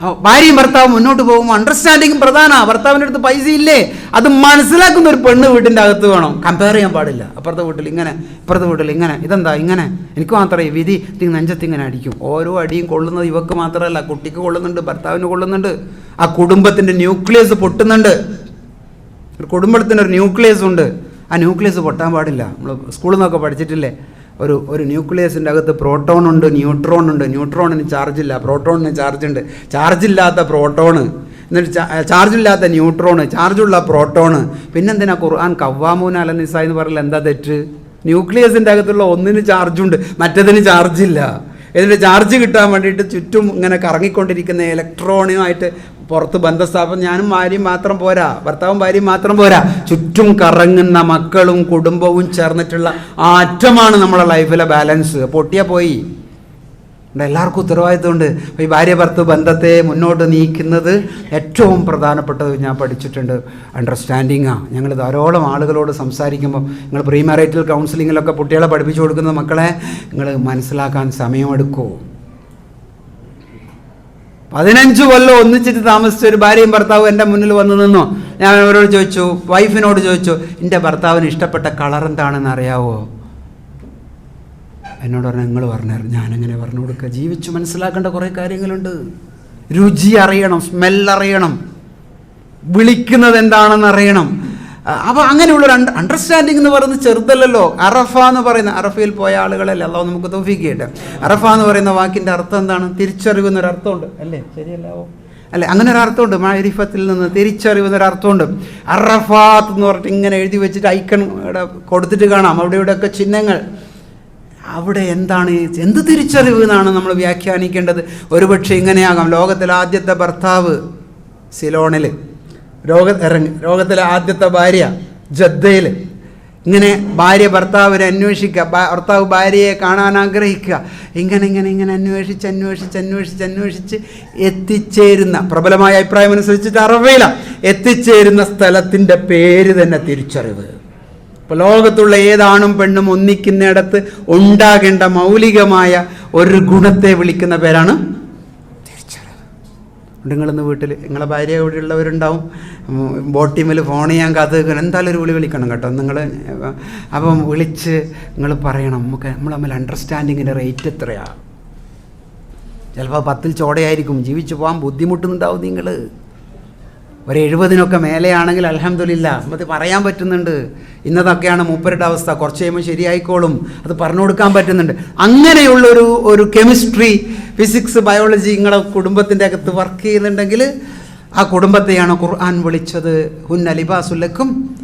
ഭാര്യയും ഭർത്താവും മുന്നോട്ട് പോകുമ്പോൾ അണ്ടർസ്റ്റാൻഡിങ് പ്രധാനമാണ് ഭർത്താവിന്റെ അടുത്ത് പൈസ ഇല്ലേ അത് മനസ്സിലാക്കുന്ന ഒരു പെണ്ണ് വീട്ടിന്റെ അകത്ത് വേണം. കമ്പയർ ചെയ്യാൻ പാടില്ല. അപ്പുറത്തെ വീട്ടിൽ ഇങ്ങനെ ഇപ്പുറത്തെ വീട്ടിൽ ഇങ്ങനെ. ഇതെന്താ? ഇങ്ങനെ. എനിക്ക് മാത്രമേ വിധി തിങ് നെഞ്ചത്തിങ്ങനെ അടിക്കും. ഓരോ അടിയും കൊള്ളുന്നത് ഇവക്ക് മാത്രമല്ല. കുട്ടിക്ക് കൊള്ളുന്നുണ്ട് ഭർത്താവിന് കൊള്ളുന്നുണ്ട്. ആ കുടുംബത്തിന്റെ ന്യൂക്ലിയസ് പൊട്ടുന്നുണ്ട്. ഒരു കുടുംബത്തിന്റെ ഒരു ന്യൂക്ലിയസ് ഉണ്ട്. ആ ന്യൂക്ലിയസ് പൊട്ടാൻ പാടില്ല. നമ്മൾ സ്കൂളിൽ നിന്നൊക്കെ പഠിച്ചിട്ടില്ലേ? ഒരു ഒരു ന്യൂക്ലിയസിന്റെ അകത്ത് പ്രോട്ടോൺ ഉണ്ട് ന്യൂട്രോൺ ഉണ്ട്. ന്യൂട്രോണിന് ചാർജ് ഇല്ല. പ്രോട്ടോണിന് ചാർജ് ഉണ്ട്. ചാർജ് ഇല്ലാത്ത പ്രോട്ടോണ്. എന്നിട്ട് ചാർജ് ഇല്ലാത്ത ന്യൂട്രോണ്. ചാർജുള്ള പ്രോട്ടോണ്. പിന്നെന്തിനാ ഖുർആൻ കവ്വാമൂന അല നിസ എന്ന് പറഞ്ഞാൽ എന്താ തെറ്റ്? ന്യൂക്ലിയസിന്റെ അകത്തുള്ള ഒന്നിന് ചാർജുണ്ട് മറ്റതിന് ചാർജില്ല എന്നിട്ട് ചാർജ് കിട്ടാൻ വേണ്ടിയിട്ട് ചുറ്റും ഇങ്ങനെ കറങ്ങിക്കൊണ്ടിരിക്കുന്ന ഇലക്ട്രോണുമായിട്ട് പുറത്ത് ബന്ധസ്ഥാപനം ഞാനും ഭാര്യയും മാത്രം പോരാ. ഭർത്താവും ഭാര്യയും മാത്രം പോരാ. ചുറ്റും കറങ്ങുന്ന മക്കളും കുടുംബവും ചേർന്നിട്ടുള്ള ആ അറ്റമാണ് നമ്മുടെ ലൈഫിലെ ബാലൻസ്. പൊട്ടിയാ പോയി. എല്ലാവർക്കും ഉത്തരവാദിത്തമുണ്ട് അപ്പോൾ ഈ ഭാര്യ ഭർത്ത് ബന്ധത്തെ മുന്നോട്ട് നീക്കുന്നത് ഏറ്റവും പ്രധാനപ്പെട്ടത് ഞാൻ പഠിച്ചിട്ടുണ്ട്. അണ്ടർസ്റ്റാൻഡിങ്ങാണ് ഞങ്ങൾ ധാരാളം ആളുകളോട് സംസാരിക്കുമ്പോൾ നിങ്ങൾ പ്രീമാരൈറ്റൽ കൗൺസിലിങ്ങിലൊക്കെ കുട്ടികളെ പഠിപ്പിച്ചു കൊടുക്കുന്ന മക്കളെ നിങ്ങൾ മനസ്സിലാക്കാൻ സമയമെടുക്കുമോ പതിനഞ്ച് കൊല്ലം ഒന്നിച്ചിട്ട് താമസിച്ച ഒരു ഭാര്യയും ഭർത്താവും എന്റെ മുന്നിൽ വന്നു നിന്നു. ഞാൻ അവരോട് ചോദിച്ചു വൈഫിനോട് ചോദിച്ചു എന്റെ ഭർത്താവിന് ഇഷ്ടപ്പെട്ട കളർ എന്താണെന്ന് അറിയാവോ? എന്നോട് പറഞ്ഞു നിങ്ങൾ പറഞ്ഞായിരുന്നു ഞാനെങ്ങനെ പറഞ്ഞു കൊടുക്കുക. ജീവിച്ചു മനസ്സിലാക്കേണ്ട കുറേ കാര്യങ്ങളുണ്ട്. രുചി അറിയണം സ്മെല്ലറിയണം വിളിക്കുന്നത് എന്താണെന്ന് അറിയണം. അപ്പോൾ അങ്ങനെയുള്ള ഒരു അണ്ടർസ്റ്റാൻഡിംഗ് എന്ന് പറയുന്നത് ചെറുതല്ലല്ലോ. അറഫ എന്ന് പറയുന്ന അറഫയിൽ പോയ ആളുകളല്ലേ അല്ലാതെ നമുക്ക് തോഫിക്കട്ടെ അറഫ എന്ന് പറയുന്ന വാക്കിന്റെ അർത്ഥം എന്താണ്? തിരിച്ചറിവ് എന്നൊരു അർത്ഥമുണ്ട്. അല്ലേ? ശരിയല്ലാവോ അല്ലെ? അങ്ങനെ ഒരു അർത്ഥമുണ്ട്. മാരിഫത്തിൽ നിന്ന് തിരിച്ചറിവ് എന്നൊരു അർത്ഥമുണ്ട്. അറഫാത്ത് എന്ന് പറഞ്ഞിട്ട് ഇങ്ങനെ എഴുതി വെച്ചിട്ട് ഐക്കൺ കൊടുത്തിട്ട് കാണാം. അവിടെ ഇവിടെയൊക്കെ ചിഹ്നങ്ങൾ. അവിടെ എന്താണ്? എന്ത് തിരിച്ചറിവ് എന്നാണ് നമ്മൾ വ്യാഖ്യാനിക്കേണ്ടത്? ഒരുപക്ഷെ ഇങ്ങനെയാകാം. ലോകത്തിലെ ആദ്യത്തെ ഭർത്താവ് സിലോണിൽ ലോക ഇറങ്ങി. രോഗത്തിലെ ആദ്യത്തെ ഭാര്യ ജദ്ദയിൽ ഇങ്ങനെ ഭാര്യ ഭർത്താവിനെ അന്വേഷിക്കുക ഭർത്താവ് ഭാര്യയെ കാണാൻ ആഗ്രഹിക്കുക ഇങ്ങനെ ഇങ്ങനെ ഇങ്ങനെ അന്വേഷിച്ച് അന്വേഷിച്ച് അന്വേഷിച്ച് അന്വേഷിച്ച് എത്തിച്ചേരുന്ന പ്രബലമായ അഭിപ്രായം അനുസരിച്ചിട്ട് അറിവില്ല എത്തിച്ചേരുന്ന സ്ഥലത്തിന്റെ പേര് തന്നെ തിരിച്ചറിവ്. ഇപ്പോൾ ലോകത്തുള്ള ഏതാണും പെണ്ണും ഒന്നിക്കുന്നിടത്ത് ഉണ്ടാകേണ്ട മൗലികമായ ഒരു ഗുണത്തെ വിളിക്കുന്ന പേരാണ് നിങ്ങളിന്ന് വീട്ടിൽ നിങ്ങളെ ഭാര്യ ഇവിടെ ഉള്ളവരുണ്ടാവും ടീമിൽ ഫോൺ ചെയ്യാൻ കാത്തു എന്തായാലും ഒരു വിളി വിളിക്കണം കേട്ടോ. നിങ്ങൾ അപ്പം വിളിച്ച് നിങ്ങൾ പറയണം. നമുക്ക് നമ്മൾ തമ്മിൽ അണ്ടർസ്റ്റാൻഡിങ്ങിന്റെ റേറ്റ് എത്രയാണ് ചിലപ്പോൾ പത്തിൽ ചോടയായിരിക്കും. ജീവിച്ചു പോകാൻ ബുദ്ധിമുട്ടുന്നുണ്ടാവും നിങ്ങൾ ഒരു എഴുപതിനൊക്കെ മേലെയാണെങ്കിൽ അലഹമില്ല നമുക്ക് പറയാൻ പറ്റുന്നുണ്ട്. ഇന്നതൊക്കെയാണ് മൂപ്പരുടെ അവസ്ഥ. കുറച്ച് കഴിയുമ്പോൾ ശരിയായിക്കോളും. അത് പറഞ്ഞു കൊടുക്കാൻ പറ്റുന്നുണ്ട്. അങ്ങനെയുള്ളൊരു ഒരു കെമിസ്ട്രി ഫിസിക്സ് ബയോളജി നിങ്ങളെ കുടുംബത്തിന്റെ അകത്ത് വർക്ക് ചെയ്യുന്നുണ്ടെങ്കിൽ ആ കുടുംബത്തെയാണ് ഖുർആൻ വിളിച്ചത്. ഹുന്ന ലിബാസുല്ലക്കും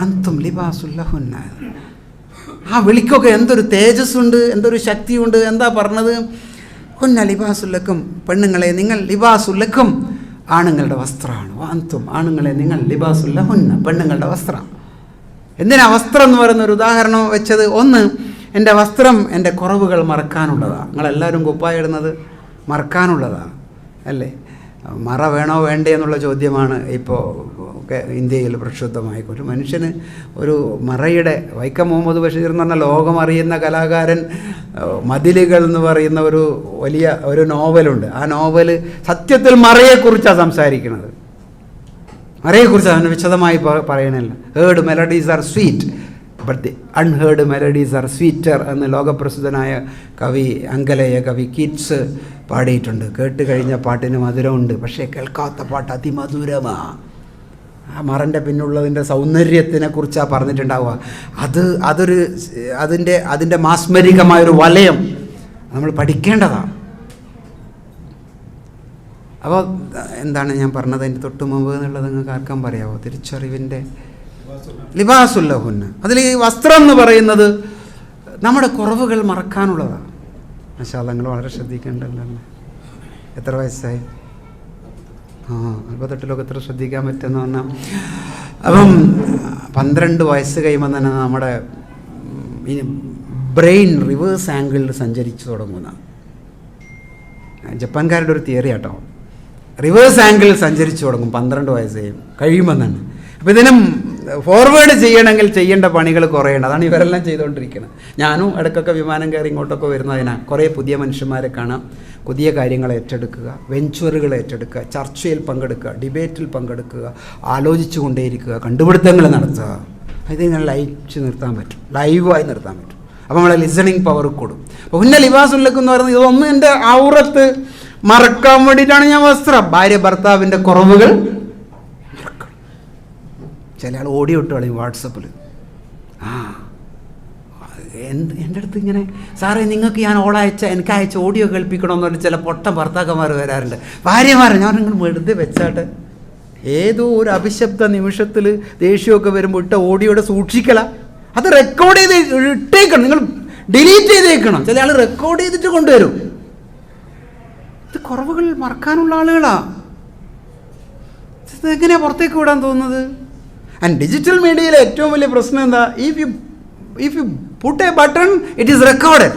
അന്തും ലിബാസുല്ല ഹുന്ന ആ വിളിക്കൊക്കെ എന്തൊരു തേജസ്സുണ്ട് എന്തൊരു ശക്തിയുണ്ട്. എന്താ പറഞ്ഞത്? ഹുന്ന ലിബാസുല്ലക്കും പെണ്ണുങ്ങളെ നിങ്ങൾ ലിബാസുല്ലക്കും ആണുങ്ങളുടെ വസ്ത്രമാണ്. വാന്തും ആണുങ്ങളെ നിങ്ങൾ ലിബാസുല്ല ഹുന്ന പെണ്ണുങ്ങളുടെ വസ്ത്രം. എന്തിനാ വസ്ത്രം എന്ന് പറയുന്ന ഒരു ഉദാഹരണം വെച്ചത്? ഒന്ന് എന്റെ വസ്ത്രം എന്റെ കുറവുകൾ മറക്കാനുള്ളതാണ്. നിങ്ങളെല്ലാവരും കുപ്പായ ഇടുന്നത് മറക്കാനുള്ളതാണ് അല്ലേ? മറ വേണോ വേണ്ടേ എന്നുള്ള ചോദ്യമാണ് ഇപ്പോൾ ഒക്കെ ഇന്ത്യയിൽ പ്രക്ഷുബ്ധമായി ഒരു മനുഷ്യന് ഒരു മറയുടെ വൈക്കം മുഹമ്മദ് ബഷീർ എന്ന് പറഞ്ഞ ലോകമറിയുന്ന കലാകാരൻ മതിലുകൾ എന്ന് പറയുന്ന ഒരു വലിയ ഒരു നോവലുണ്ട്. ആ നോവൽ സത്യത്തിൽ മറയെക്കുറിച്ചാണ് സംസാരിക്കുന്നത് മറയെക്കുറിച്ച് അതിന് വിശദമായി പറയണില്ല. Heard melodies are sweet but the unheard melodies are sweeter എന്ന് ലോകപ്രസിദ്ധനായ കവി അങ്കലേയ കവി കിറ്റ്സ് പാടിയിട്ടുണ്ട്. കേട്ട് കഴിഞ്ഞ പാട്ടിന് മധുരമുണ്ട്. പക്ഷേ കേൾക്കാത്ത പാട്ട് അതിമധുരമാണ് ആ മറന്റെ പിന്നുള്ളതിന്റെ സൗന്ദര്യത്തിനെ കുറിച്ചാണ് പറഞ്ഞിട്ടുണ്ടാവുക. അത് അതൊരു അതിന്റെ അതിന്റെ മാസ്മരികമായൊരു വലയം നമ്മൾ പഠിക്കേണ്ടതാണ്. അപ്പോൾ എന്താണ് ഞാൻ പറഞ്ഞത്? അതിന്റെ തൊട്ട് മുമ്പ് എന്നുള്ളത് നിങ്ങൾക്ക് ആർക്കാൻ പറയാമോ തിരിച്ചറിവിന്റെ ലിബാസുല്ലഹുന്ന അതിൽ ഈ വസ്ത്രം എന്ന് പറയുന്നത് നമ്മുടെ കുറവുകൾ മറക്കാനുള്ളതാണ്. പക്ഷേ നിങ്ങൾ വളരെ ശ്രദ്ധിക്കേണ്ടല്ലോ എത്ര വയസ്സായി? ആ അല്പത്തെട്ടിലൊക്കെ എത്ര ശ്രദ്ധിക്കാൻ പറ്റുമെന്ന് പറഞ്ഞാൽ അപ്പം പന്ത്രണ്ട് വയസ്സ് കഴിയുമ്പോൾ തന്നെ നമ്മുടെ ഇനി ബ്രെയിൻ റിവേഴ്സ് ആംഗിളിൽ സഞ്ചരിച്ചു തുടങ്ങുന്ന. ജപ്പാൻകാരുടെ ഒരു തിയറി ആട്ടോ. റിവേഴ്സ് ആംഗിളിൽ സഞ്ചരിച്ചു തുടങ്ങും പന്ത്രണ്ട് വയസ്സ് കഴിയും കഴിയുമ്പോൾ തന്നെ. അപ്പോൾ ഇതിനും ഫോർവേഡ് ചെയ്യണമെങ്കിൽ ചെയ്യേണ്ട പണികൾ കുറയണം. അതാണ് ഇവരെല്ലാം ചെയ്തുകൊണ്ടിരിക്കുന്നത്. ഞാനും ഇടയ്ക്കൊക്കെ വിമാനം കയറി ഇങ്ങോട്ടൊക്കെ വരുന്നതിനാണ് കുറേ പുതിയ മനുഷ്യന്മാരെ കാണാം. പുതിയ കാര്യങ്ങൾ ഏറ്റെടുക്കുക വെഞ്ചറുകൾ ഏറ്റെടുക്കുക ചർച്ചയിൽ പങ്കെടുക്കുക ഡിബേറ്റിൽ പങ്കെടുക്കുക ആലോചിച്ചു കൊണ്ടേയിരിക്കുക കണ്ടുപിടുത്തങ്ങൾ നടത്തുക. ഇത് ഞാൻ ലയിച്ച് നിർത്താൻ പറ്റും. ലൈവായി നിർത്താൻ പറ്റും. അപ്പോൾ നമ്മളെ ലിസണിങ് പവർ കൂടും. അപ്പോൾ ഉന്ന ലിബാസുല്ലക്ക് എന്ന് പറയുന്നത് ഇതൊന്നും എന്റെ ഔറത്ത് മറക്കാൻ വേണ്ടിയിട്ടാണ് ഞാൻ വസ്ത്രം. ഭാര്യ ഭർത്താവിന്റെ കുറവുകൾ ചില ആൾ ഓടി വിട്ട് കളയും വാട്സപ്പിൽ ആ എന്ത് എന്റെ അടുത്ത് ഇങ്ങനെ സാറേ നിങ്ങൾക്ക് ഞാൻ ഓളയച്ച എനിക്ക് അയച്ച ഓഡിയോ കേൾപ്പിക്കണമെന്ന് പറഞ്ഞ് ചില പൊട്ടം ഭർത്താക്കന്മാർ വരാറുണ്ട്. ഭാര്യമാർ ഞാൻ നിങ്ങൾ വെറുതെ വെച്ചാട്ട്. ഏതോ ഒരു അഭിശബ്ദ നിമിഷത്തിൽ ദേഷ്യമൊക്കെ വരുമ്പോൾ ഇട്ട ഓഡിയോടെ സൂക്ഷിക്കല. അത് റെക്കോർഡ് ചെയ്ത് ഇട്ടേക്കണം. നിങ്ങൾ ഡിലീറ്റ് ചെയ്തേക്കണം. ചില ആൾ റെക്കോർഡ് ചെയ്തിട്ട് കൊണ്ടുവരും. ഇത് കുറവുകൾ മറക്കാനുള്ള ആളുകളാ. ഇത് എങ്ങനെയാ പുറത്തേക്ക് വിടാൻ തോന്നുന്നത്? ആൻഡ് ഡിജിറ്റൽ മീഡിയയിലെ ഏറ്റവും വലിയ പ്രശ്നം എന്താ? If you if you put a button it is recorded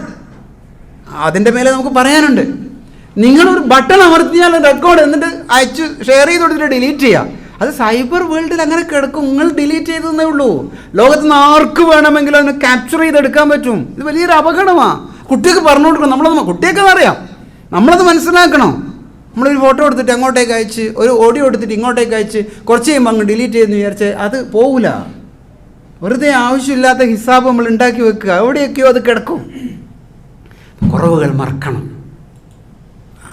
അതിന്റെ മേലെ നമുക്ക് പറയാനുണ്ട്. നിങ്ങളൊരു ബട്ടൺ അമർത്തിയാൽ റെക്കോർഡ് എന്നിട്ട് അയച്ച് ഷെയർ ചെയ്ത് കൊടുത്തിട്ട് ഡിലീറ്റ് ചെയ്യുക അത് സൈബർ വേൾഡിൽ അങ്ങനെ കിടക്കും. നിങ്ങൾ ഡിലീറ്റ് ചെയ്തതേ ഉള്ളൂ. ലോകത്ത് നിന്ന് ആർക്ക് വേണമെങ്കിലും അതിനെ ക്യാപ്ചർ ചെയ്തെടുക്കാൻ പറ്റും. ഇത് വലിയൊരു അപകടമാണ് കുട്ടികൾക്ക് പറഞ്ഞു കൊടുക്കണം. നമ്മളത് കുട്ടികൾക്ക് അറിയാം. നമ്മളത് മനസ്സിലാക്കണം. നമ്മളൊരു ഫോട്ടോ എടുത്തിട്ട് അങ്ങോട്ടേക്ക് അയച്ച് ഒരു ഓഡിയോ എടുത്തിട്ട് ഇങ്ങോട്ടേക്ക് അയച്ച് കുറച്ച് കഴിയുമ്പോൾ അങ്ങ് ഡിലീറ്റ് ചെയ്യുന്നു വിചാരിച്ച് അത് പോവില്ല വെറുതെ ആവശ്യമില്ലാത്ത ഹിസാബ് നമ്മൾ ഉണ്ടാക്കി വെക്കുക. എവിടെയൊക്കെയോ അത് കിടക്കും. കുറവുകൾ മറക്കണം.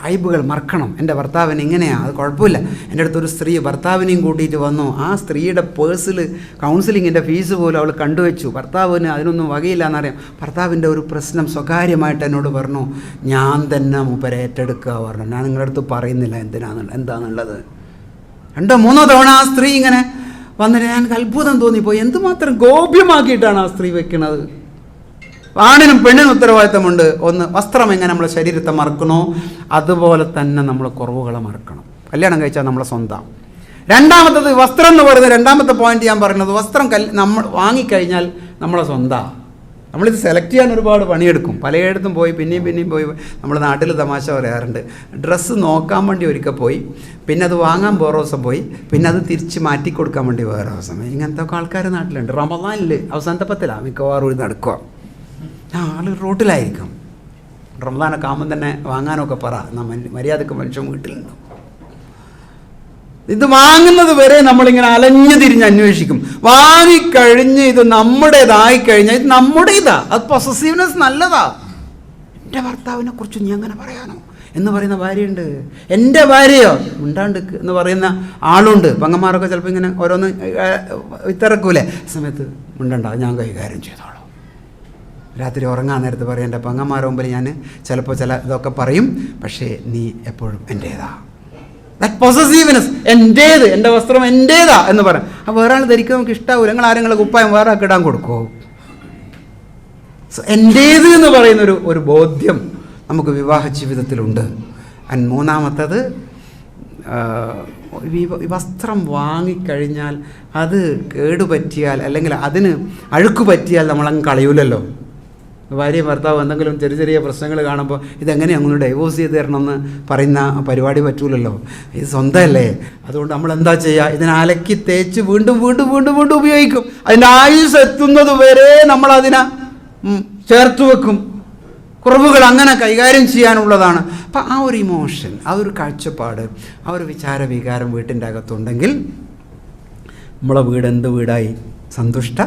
അയബുകൾ മറക്കണം. എന്റെ ഭർത്താവിന് ഇങ്ങനെയാണ് അത് കുഴപ്പമില്ല. എന്റെ അടുത്തൊരു സ്ത്രീ ഭർത്താവിനെയും കൂട്ടിയിട്ട് വന്നു. ആ സ്ത്രീയുടെ പേഴ്സിൽ കൗൺസിലിങ്ങിന്റെ ഫീസ് പോലും അവൾ കണ്ടുവച്ചു. ഭർത്താവിന് അതിനൊന്നും വകയില്ല എന്നറിയാം. ഭർത്താവിന്റെ ഒരു പ്രശ്നം സ്വകാര്യമായിട്ട് എന്നോട് പറഞ്ഞു ഞാൻ തന്നെ മൂപ്പരെ ഏറ്റെടുക്കുക പറഞ്ഞു. ഞാൻ നിങ്ങളുടെ അടുത്ത് പറയുന്നില്ല എന്തിനാണെന്നുള്ള എന്താണെന്നുള്ളത് രണ്ടോ മൂന്നോ തവണ ആ സ്ത്രീ ഇങ്ങനെ വന്നിട്ട് ഞാൻ അത്ഭുതം തോന്നിപ്പോയി. എന്തുമാത്രം ഗോപ്യമാക്കിയിട്ടാണ് ആ സ്ത്രീ വെക്കുന്നത് ആണിനും പെണ്ണിനും ഉത്തരവാദിത്തമുണ്ട്. ഒന്ന് വസ്ത്രം എങ്ങനെ നമ്മളെ ശരീരത്തെ മറക്കണോ? അതുപോലെ തന്നെ നമ്മൾ കുറവുകളെ മറക്കണം. കല്യാണം കഴിച്ചാൽ നമ്മളെ സ്വന്തം. രണ്ടാമത്തത് വസ്ത്രം എന്ന് പറയുന്നത് രണ്ടാമത്തെ പോയിന്റ് ഞാൻ പറയുന്നത് വസ്ത്രം കൽ നമ്മൾ വാങ്ങിക്കഴിഞ്ഞാൽ നമ്മളെ സ്വന്തം. നമ്മളിത് സെലക്ട് ചെയ്യാൻ ഒരുപാട് പണിയെടുക്കും. പലയിടത്തും പോയി പിന്നെയും പിന്നെയും പോയി നമ്മുടെ നാട്ടിൽ തമാശ പറയാറുണ്ട്. ഡ്രസ്സ് നോക്കാൻ വേണ്ടി ഒരിക്കൽ പോയി പിന്നെ അത് വാങ്ങാൻ വേറെ ദിവസം പോയി പിന്നെ അത് തിരിച്ച് മാറ്റി കൊടുക്കാൻ വേണ്ടി വേറെ ദിവസം ഇങ്ങനത്തെ ഒക്കെ ആൾക്കാർ നാട്ടിലുണ്ട്. റമദാനിൽ അവസാനത്തെ പത്തിലാണ് മിക്കവാറും നടക്കുക. ആൾ റോട്ടിലായിരിക്കും. റമദാനൊക്കെ ആകുമ്പം തന്നെ വാങ്ങാനൊക്കെ പറ. എന്നാ മര്യ- മര്യാദയ്ക്ക് മനുഷ്യൻ വീട്ടിലുണ്ടാവും ഇത് വാങ്ങുന്നത് വരെ നമ്മളിങ്ങനെ അലഞ്ഞു തിരിഞ്ഞ് അന്വേഷിക്കും. വാങ്ങിക്കഴിഞ്ഞ് ഇത് നമ്മുടേതായി കഴിഞ്ഞാൽ ഇത് നമ്മുടേതാ. അത് പൊസസീവ്നെസ് നല്ലതാ. എന്റെ ഭർത്താവിനെ കുറിച്ച് നീ അങ്ങനെ പറയാനോ? എന്ന് പറയുന്ന ഭാര്യയുണ്ട്. എന്റെ ഭാര്യയോ? ഉണ്ടാണ്ട് എന്ന് പറയുന്ന ആളുണ്ട്. പങ്ങന്മാരൊക്കെ ചിലപ്പോൾ ഇങ്ങനെ ഓരോന്ന് വിത്തിറക്കൂലേ സമയത്ത് ഉണ്ടണ്ട ഞാൻ കൈകാര്യം ചെയ്തോളാം. രാത്രി ഉറങ്ങാൻ നേരത്ത് പറയും എന്റെ പങ്ങന്മാരുടെ മുമ്പിൽ ഞാൻ ചിലപ്പോൾ ചില ഇതൊക്കെ പറയും പക്ഷേ നീ എപ്പോഴും എന്റേതാ. ദാറ്റ് പൊസസീവ്നെസ് എന്റേത് എന്റെ വസ്ത്രം എന്റേതാ എന്ന് പറയും. ആ വേറെ ആൾ ധരിക്കാൻ നമുക്ക് ഇഷ്ടാവില്ല നിങ്ങൾ ആരെങ്കിലും കുപ്പായം വേറെ ആൾക്ക് ഇടാൻ കൊടുക്കുമോ സോ എന്റേത് എന്ന് പറയുന്നൊരു ഒരു ബോധ്യം നമുക്ക് വിവാഹ ജീവിതത്തിലുണ്ട്. ആൻഡ് മൂന്നാമത്തത് വസ്ത്രം വാങ്ങിക്കഴിഞ്ഞാൽ അത് കേടുപറ്റിയാൽ അല്ലെങ്കിൽ അതിന് അഴുക്ക് പറ്റിയാൽ നമ്മളങ്ങ് കളയൂലല്ലോ. ഭാര്യ ഭർത്താവ് എന്തെങ്കിലും ചെറിയ ചെറിയ പ്രശ്നങ്ങൾ കാണുമ്പോൾ ഇതെങ്ങനെ അങ്ങനെ ഡൈവോഴ്സ് ചെയ്ത് തരണമെന്ന് പറയുന്ന പരിപാടി പറ്റൂലല്ലോ. ഇത് സ്വന്തമല്ലേ? അതുകൊണ്ട് നമ്മൾ എന്താ ചെയ്യുക? ഇതിനെ അലക്കി തേച്ച് വീണ്ടും വീണ്ടും വീണ്ടും വീണ്ടും ഉപയോഗിക്കും. അതിന്റെ ആയുസ് എത്തുന്നത് വരെ നമ്മളതിനെ ചേർത്ത് വെക്കും. കുറവുകൾ അങ്ങനെ കൈകാര്യം ചെയ്യാനുള്ളതാണ്. അപ്പം ആ ഒരു ഇമോഷൻ ആ ഒരു കാഴ്ചപ്പാട് ആ ഒരു വിചാര വികാരം വീട്ടിന്റെ അകത്തുണ്ടെങ്കിൽ നമ്മളെ വീട് എന്ത് വീടായി? സന്തുഷ്ട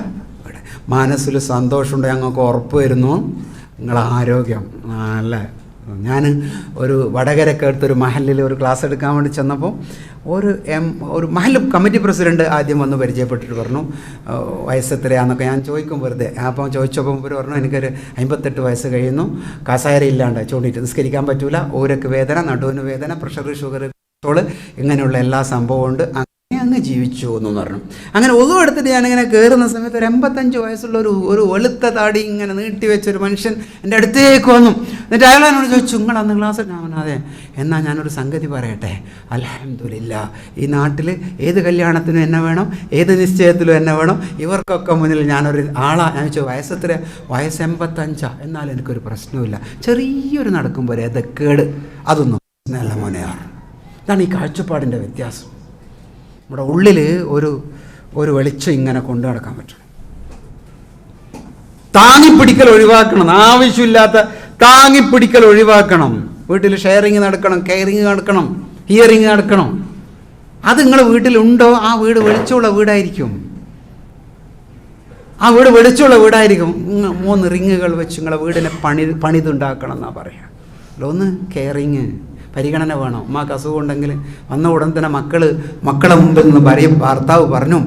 മനസ്സിൽ സന്തോഷമുണ്ട് ഞങ്ങൾക്ക് ഉറപ്പ് വരുന്നു. നിങ്ങളെ ആരോഗ്യം. നല്ല ഞാൻ ഒരു വടകരക്ക് അടുത്തൊരു മഹലിൽ ഒരു ക്ലാസ് എടുക്കാൻ വേണ്ടി ചെന്നപ്പോൾ ഒരു എം ഒരു മഹൽ കമ്മിറ്റി പ്രസിഡന്റ് ആദ്യം വന്ന് പരിചയപ്പെട്ടിട്ട് പറഞ്ഞു വയസ്സ് വയസ്സെത്രയാന്നൊക്കെ. ഞാൻ ചോദിക്കും വെറുതെ. അപ്പം ചോദിച്ചപ്പോൾ ഇവർ പറഞ്ഞു എനിക്കൊരു അമ്പത്തെട്ട് വയസ്സ് കഴിയുന്നു. കസാര ഇല്ലാണ്ട് ചൂണ്ടിയിട്ട് നിസ്കരിക്കാൻ പറ്റൂല. ഓരക്ക് വേദന നടുവിന് വേദന പ്രഷർ ഷുഗർ ഇങ്ങനെയുള്ള എല്ലാ അങ്ങനെ അങ്ങ് ജീവിച്ചു എന്ന് പറഞ്ഞു. അങ്ങനെ ഒതു എടുത്തിട്ട് ഞാനിങ്ങനെ കയറുന്ന സമയത്ത് ഒരു എൺപത്തഞ്ച് വയസ്സുള്ള ഒരു ഒരു വെളുത്ത താടി ഇങ്ങനെ നീട്ടി വെച്ചൊരു മനുഷ്യൻ എന്റെ അടുത്തേക്ക് വന്നു. എന്നിട്ട് അയാൾ എന്നോട് ചോദിച്ചു നിങ്ങൾ അന്ന് ക്ലാസ് ഞാൻ എന്നാൽ ഞാനൊരു സംഗതി പറയട്ടെ. അലഹമില്ല ഈ നാട്ടിൽ ഏത് കല്യാണത്തിനും എന്നെ വേണം ഏത് നിശ്ചയത്തിലും എന്നെ വേണം. ഇവർക്കൊക്കെ മുന്നിൽ ഞാനൊരു ആളാ. ഞാൻ ചോദിച്ചു വയസ്സത്ര വയസ്സ് എൺപത്തഞ്ചാ. എന്നാൽ എനിക്കൊരു പ്രശ്നമില്ല ചെറിയൊരു നടക്കുമ്പോൾ ഏതൊക്കേട് അതൊന്നും നല്ല മോനെയാണ് ഇതാണ് ഈ കാഴ്ചപ്പാടിന്റെ വ്യത്യാസം. നമ്മുടെ ഉള്ളിൽ ഒരു ഒരു വെളിച്ചം ഇങ്ങനെ കൊണ്ടു നടക്കാൻ പറ്റണം താങ്ങിപ്പിടിക്കൽ ഒഴിവാക്കണം. ആവശ്യമില്ലാത്ത താങ്ങിപ്പിടിക്കൽ ഒഴിവാക്കണം. വീട്ടിൽ ഷെയറിങ് നടക്കണം കെയറിങ് നടക്കണം ഹിയറിങ് നടക്കണം. അത് നിങ്ങളെ വീട്ടിലുണ്ടോ? ആ വീട് വെളിച്ചമുള്ള വീടായിരിക്കും. ആ വീട് വെളിച്ചമുള്ള വീടായിരിക്കും. മൂന്ന് റിങ്ങുകൾ വെച്ച് നിങ്ങളെ വീടിനെ പണി പണിതുണ്ടാക്കണം എന്നാ പറയാ. അല്ല ഒന്ന് കെയറിങ് പരിഗണന വേണം. ഉമ്മാക്ക് അസുഖം ഉണ്ടെങ്കിൽ വന്ന ഉടൻ തന്നെ മക്കൾ മക്കളെ മുമ്പിൽ നിന്ന് ഭാര്യ ഭർത്താവ് പറഞ്ഞു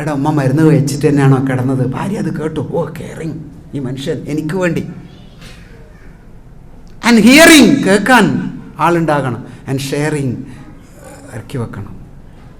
എടാ ഉമ്മ മരുന്ന് വെച്ചിട്ട് തന്നെയാണോ കിടന്നത്? ഭാര്യ അത് കേട്ടു. ഓ കെയറിങ് ഈ മനുഷ്യൻ എനിക്ക് വേണ്ടി. ആൻഡ് ഹിയറിങ് കേൾക്കാൻ ആളുണ്ടാകണം. ആൻഡ് ഷെയറിങ് ഇറക്കി വെക്കണം.